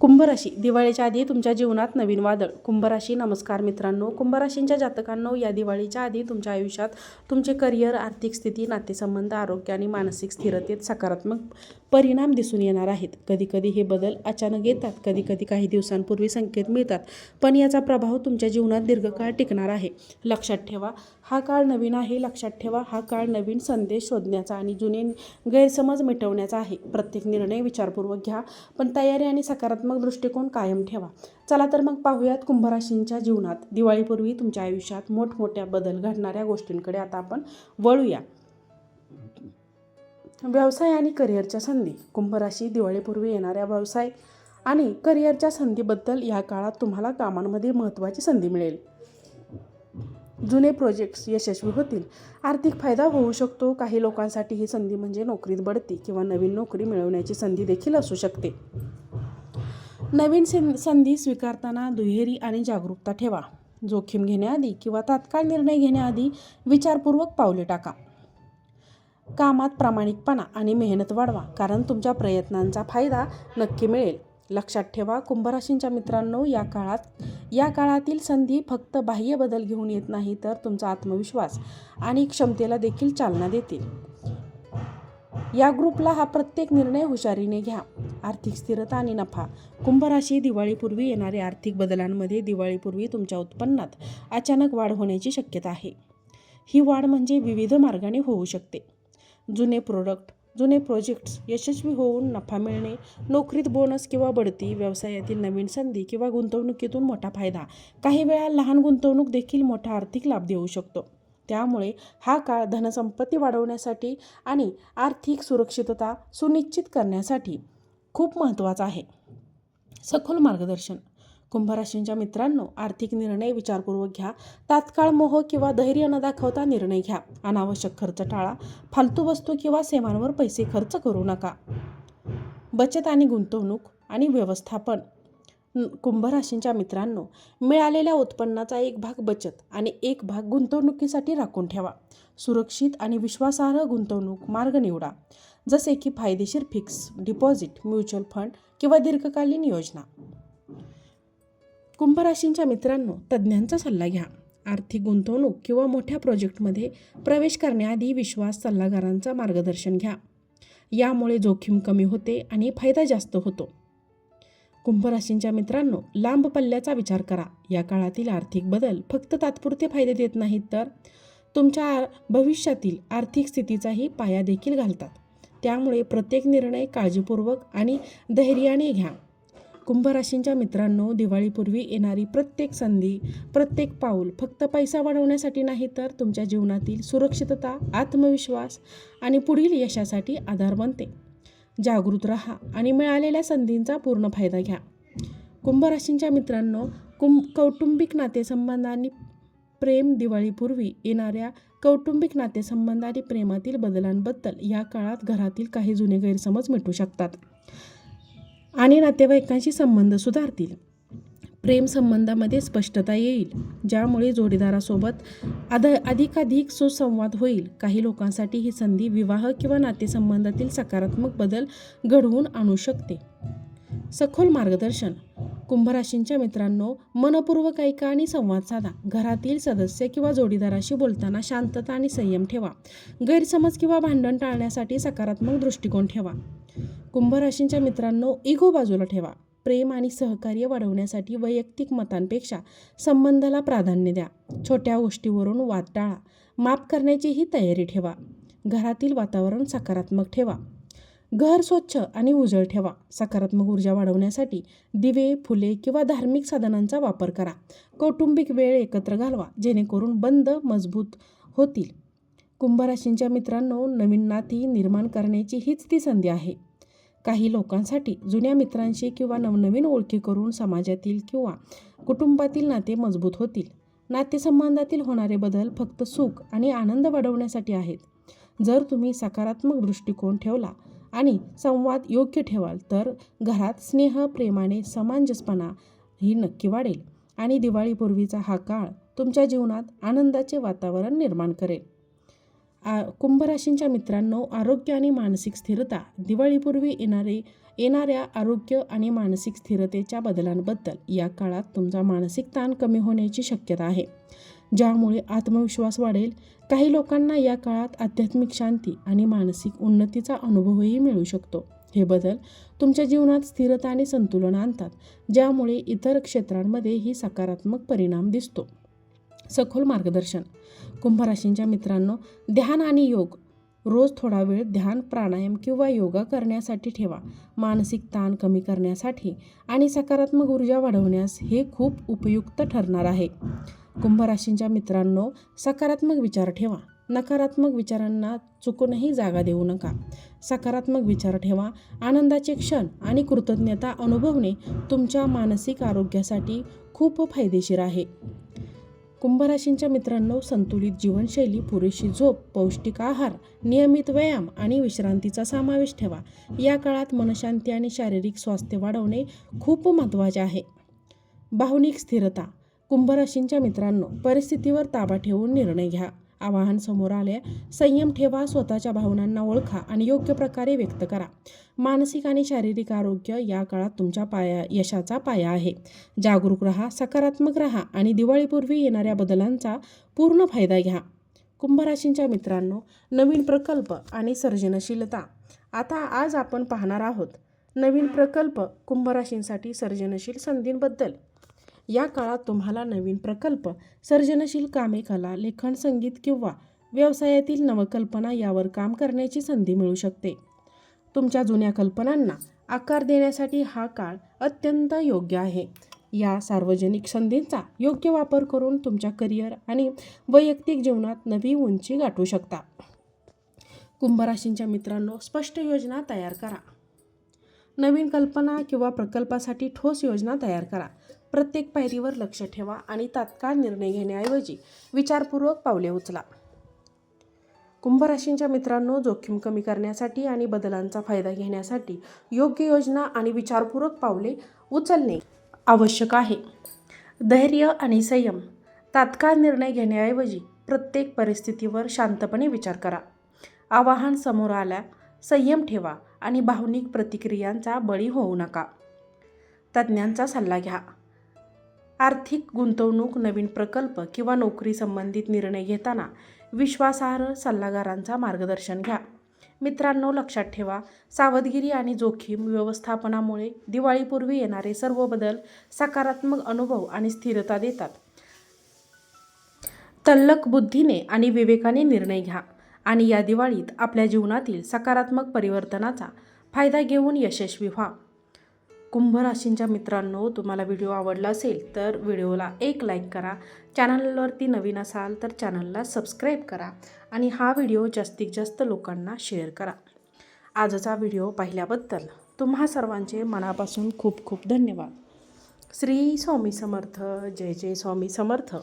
कुंभराशी दिवाळीच्या आधी तुमच्या जीवनात नवीन वादळ. कुंभराशी नमस्कार मित्रांनो. कुंभराशींच्या जातकांनो या दिवाळीच्या आधी तुमच्या आयुष्यात तुमचे करिअर आर्थिक स्थिती नातेसंबंध आरोग्य आणि मानसिक स्थिरतेत सकारात्मक परिणाम दिसून येणार आहेत. कधीकधी हे बदल अचानक येतात कधीकधी काही दिवसांपूर्वी संकेत मिळतात पण याचा प्रभाव तुमच्या जीवनात दीर्घकाळ टिकणार आहे. लक्षात ठेवा हा काळ नवीन आहे. लक्षात ठेवा हा काळ नवीन संदेश शोधण्याचा आणि जुने गैरसमज मिटवण्याचा आहे. प्रत्येक निर्णय विचारपूर्वक घ्या पण तयारी आणि सकारात्मक दृष्टिकोन कायम ठेवा. चला तर मग पाहूयात कुंभराशींच्या जीवनात. दिवाळीपूर्वी तुमच्या आयुष्यात मोठमोठ्या बदल घडणाऱ्या गोष्टींकडे आता आपण वळूया. व्यवसाय आणि करिअरच्या संधी. कुंभराशी दिवाळीपूर्वी येणाऱ्या व्यवसाय आणि करिअरच्या संधीबद्दल या काळात तुम्हाला कामांमध्ये महत्त्वाची संधी मिळेल. जुने प्रोजेक्ट्स यशस्वी होतील. आर्थिक फायदा होऊ शकतो. काही लोकांसाठी ही संधी म्हणजे नोकरीत बढती किंवा नवीन नोकरी मिळवण्याची संधी देखील असू शकते. नवीन सें संधी स्वीकारताना दुहेरी आणि जागरूकता ठेवा. जोखीम घेण्याआधी किंवा तात्काळ निर्णय घेण्याआधी विचारपूर्वक पावले टाका. कामात प्रामाणिकपणा आणि मेहनत वाढवा कारण तुमच्या प्रयत्नांचा फायदा नक्की मिळेल. लक्षात ठेवा कुंभराशींच्या मित्रांनो या काळात या काळातील संधी फक्त बाह्य बदल घेऊन येत नाही तर तुमचा आत्मविश्वास आणि क्षमतेला देखील चालना देतील. या ग्रुपला हा प्रत्येक निर्णय हुशारीने घ्या. आर्थिक स्थिरता आणि नफा. कुंभराशी दिवाळीपूर्वी येणाऱ्या आर्थिक बदलांमध्ये दिवाळीपूर्वी तुमच्या उत्पन्नात अचानक वाढ होण्याची शक्यता आहे. ही वाढ म्हणजे विविध मार्गाने होऊ शकते. जुने प्रोडक्ट जुने प्रोजेक्ट्स यशस्वी होऊन नफा मिळणे नोकरीत बोनस किंवा बढती व्यवसायातील नवीन संधी किंवा गुंतवणुकीतून मोठा फायदा. काही वेळा लहान गुंतवणूक देखील मोठा आर्थिक लाभ देऊ शकतो. त्यामुळे हा काळ धनसंपत्ती वाढवण्यासाठी आणि आर्थिक सुरक्षितता सुनिश्चित करण्यासाठी खूप महत्त्वाचा आहे. सखोल मार्गदर्शन. कुंभराशींच्या मित्रांनो आर्थिक निर्णय विचारपूर्वक घ्या. तात्काळ मोह किंवा धैर्य न दाखवता निर्णय घ्या. अनावश्यक खर्च टाळा. फालतू वस्तू किंवा सेवांवर पैसे खर्च करू नका. बचत आणि गुंतवणूक आणि व्यवस्थापन. कुंभराशींच्या मित्रांनो मिळालेल्या उत्पन्नाचा एक भाग बचत आणि एक भाग गुंतवणुकीसाठी राखून ठेवा. सुरक्षित आणि विश्वासार्ह गुंतवणूक मार्ग निवडा. जसे की फायदेशीर फिक्स डिपॉझिट म्युच्युअल फंड किंवा दीर्घकालीन योजना. कुंभराशींच्या मित्रांनो तज्ज्ञांचा सल्ला घ्या. आर्थिक गुंतवणूक किंवा मोठ्या प्रोजेक्टमध्ये प्रवेश करण्याआधी विश्वास सल्लागारांचा मार्गदर्शन घ्या. यामुळे जोखीम कमी होते आणि फायदा जास्त होतो. कुंभराशींच्या मित्रांनो लांब पल्ल्याचा विचार करा. या काळातील आर्थिक बदल फक्त तात्पुरते फायदे देत नाहीत तर? तुमच्या भविष्यातील आर्थिक स्थितीचाही पाया देखील घालतात. त्यामुळे प्रत्येक निर्णय काळजीपूर्वक आणि धैर्याने घ्या. कुंभराशींच्या मित्रांनो दिवाळीपूर्वी येणारी प्रत्येक संधी प्रत्येक पाऊल फक्त पैसा वाढवण्यासाठी नाही तर तुमच्या जीवनातील सुरक्षितता आत्मविश्वास आणि पुढील यशासाठी आधार बनते. जागृत राहा आणि मिळालेल्या संधींचा पूर्ण फायदा घ्या. कुंभराशींच्या मित्रांनो कुं कौटुंबिक नातेसंबंधांनी प्रेम दिवाळीपूर्वी येणाऱ्या कौटुंबिक नातेसंबंध आणि प्रेमातील बदलांबद्दल या काळात घरातील काही जुने गैरसमज मिटू शकतात आणि नातेवाईकांशी संबंध सुधारतील. प्रेमसंबंधामध्ये स्पष्टता येईल ज्यामुळे जोडीदारासोबत अध अधिकाधिक सुसंवाद होईल. काही लोकांसाठी ही संधी विवाह किंवा नातेसंबंधातील सकारात्मक बदल घडवून आणू शकते. सखोल मार्गदर्शन. कुंभराशींच्या मित्रांनो मनपूर्वक ऐका आणि संवाद साधा. घरातील सदस्य किंवा जोडीदाराशी बोलताना शांतता आणि संयम ठेवा. गैरसमज किंवा भांडण टाळण्यासाठी सकारात्मक दृष्टिकोन ठेवा. कुंभराशींच्या मित्रांनो इगो बाजूला ठेवा. प्रेम आणि सहकार्य वाढवण्यासाठी वैयक्तिक मतांपेक्षा संबंधाला प्राधान्य द्या. छोट्या गोष्टीवरून वाद टाळा. माफ करण्याचीही तयारी ठेवा. घरातील वातावरण सकारात्मक ठेवा. घर स्वच्छ आणि उजळ ठेवा. सकारात्मक ऊर्जा वाढवण्यासाठी दिवे फुले किंवा धार्मिक साधनांचा वापर करा. कौटुंबिक वेळ एकत्र घालवा जेणेकरून बंद मजबूत होतील. कुंभराशींच्या मित्रांनो नवीन नाती निर्माण करण्याची हीच ती संधी आहे. काही लोकांसाठी जुन्या मित्रांशी किंवा नवनवीन ओळखी करून समाजातील किंवा कुटुंबातील नाते मजबूत होतील. नातेसंबंधातील होणारे बदल फक्त सुख आणि आनंद वाढवण्यासाठी आहेत. जर तुम्ही सकारात्मक दृष्टिकोन ठेवला आणि संवाद योग्य ठेवाल तर घरात स्नेह प्रेमाने समांजसपणा ही नक्की वाढेल आणि दिवाळीपूर्वीचा हा काळ तुमच्या जीवनात आनंदाचे वातावरण निर्माण करेल. आ कुंभराशींच्या मित्रांनो आरोग्य आणि मानसिक स्थिरता. दिवाळीपूर्वी येणारे येणाऱ्या आरोग्य आणि मानसिक स्थिरतेच्या बदलांबद्दल या काळात तुमचा मानसिक ताण कमी होण्याची शक्यता आहे. ज्यामुळे आत्मविश्वास वाढेल. काही लोकांना या काळात आध्यात्मिक शांती आणि मानसिक उन्नतीचा अनुभवही मिळू शकतो. हे बदल तुमच्या जीवनात स्थिरता आणि संतुलन आणतात ज्यामुळे इतर क्षेत्रांमध्येही सकारात्मक परिणाम दिसतो. सखोल मार्गदर्शन. कुंभ राशींच्या मित्रांनो ध्यान आणि योग. रोज थोडा वेळ ध्यान प्राणायाम किंवा योगा करण्यासाठी ठेवा. मानसिक ताण कमी करण्यासाठी आणि सकारात्मक ऊर्जा वाढवण्यास हे खूप उपयुक्त ठरणार आहे. कुंभ राशींच्या मित्रांनो सकारात्मक विचार ठेवा. नकारात्मक विचारांना चुकूनही जागा देऊ नका. सकारात्मक विचार ठेवा. आनंदाचे क्षण आणि कृतज्ञता अनुभवणे तुमच्या मानसिक आरोग्यासाठी खूप फायदेशीर आहे. कुंभराशींच्या मित्रांनो संतुलित जीवनशैली पुरेशी झोप पौष्टिक आहार नियमित व्यायाम आणि विश्रांतीचा समावेश ठेवा. या काळात मनशांती आणि शारीरिक स्वास्थ्य वाढवणे खूप महत्त्वाचे आहे. भावनिक स्थिरता. कुंभराशींच्या मित्रांनो परिस्थितीवर ताबा ठेवून निर्णय घ्या. आवाहन समोर आले संयम ठेवा स्वतःच्या भावनांना ओळखा आणि योग्य प्रकारे व्यक्त करा. मानसिक आणि शारीरिक आरोग्य या काळात तुमच्या पाया यशाचा पाया आहे. जागरूक रहा सकारात्मक रहा आणि दिवाळीपूर्वी येणाऱ्या बदलांचा पूर्ण फायदा घ्या. कुंभराशींच्या मित्रांनो नवीन प्रकल्प आणि सर्जनशीलता. आता आज आपण पाहणार आहोत नवीन प्रकल्प कुंभराशींसाठी सर्जनशील संधींबद्दल. या काळात तुम्हाला नवीन प्रकल्प सर्जनशील कामे कला लेखन संगीत किंवा व्यवसायातील नवकल्पना यावर काम करण्याची संधी मिळू शकते. तुमच्या जुन्या कल्पनांना आकार देण्यासाठी हा काळ अत्यंत योग्य आहे. या सार्वजनिक संधींचा योग्य वापर करून तुमच्या करिअर आणि वैयक्तिक जीवनात नवी उंची गाठू शकता. कुंभ राशींच्या मित्रांनो स्पष्ट योजना तयार करा. नवीन कल्पना किंवा प्रकल्पासाठी ठोस योजना तयार करा. प्रत्येक पायरीवर लक्ष ठेवा आणि तात्काळ निर्णय घेण्याऐवजी विचारपूर्वक पावले उचला. कुंभ राशींच्या मित्रांनो जोखीम कमी करण्यासाठी आणि बदलांचा फायदा घेण्यासाठी योग्य योजना आणि विचारपूर्वक पावले उचलणे आवश्यक आहे. धैर्य आणि संयम तात्काळ निर्णय घेण्याऐवजी प्रत्येक परिस्थितीवर शांतपणे विचार करा. आवाहन समोर आल्या संयम ठेवा आणि भावनिक प्रतिक्रियांचा बळी होऊ नका. तज्ज्ञांचा सल्ला घ्या. आर्थिक गुंतवणूक नवीन प्रकल्प किंवा नोकरी संबंधित निर्णय घेताना विश्वासार्ह सल्लागारांचा मार्गदर्शन घ्या. मित्रांनो लक्षात ठेवा सावधगिरी आणि जोखीम व्यवस्थापनामुळे दिवाळीपूर्वी येणारे सर्व बदल सकारात्मक अनुभव आणि स्थिरता देतात. तल्लक बुद्धीने आणि विवेकाने निर्णय घ्या आणि या दिवाळीत आपल्या जीवनातील सकारात्मक परिवर्तनाचा फायदा घेऊन यशस्वी व्हा. कुंभ राशींच्या मित्रांनो तुम्हाला व्हिडिओ आवडला असेल तर व्हिडिओला एक लाईक करा. चॅनलवरती नवीन असाल तर चॅनलला सबस्क्राईब करा आणि हा व्हिडिओ जास्तीत जास्त लोकांना शेअर करा. आजचा व्हिडिओ पाहिल्याबद्दल तुम्हा सर्वांचे मनापासून खूप खूप धन्यवाद. श्री स्वामी समर्थ जय जय स्वामी समर्थ.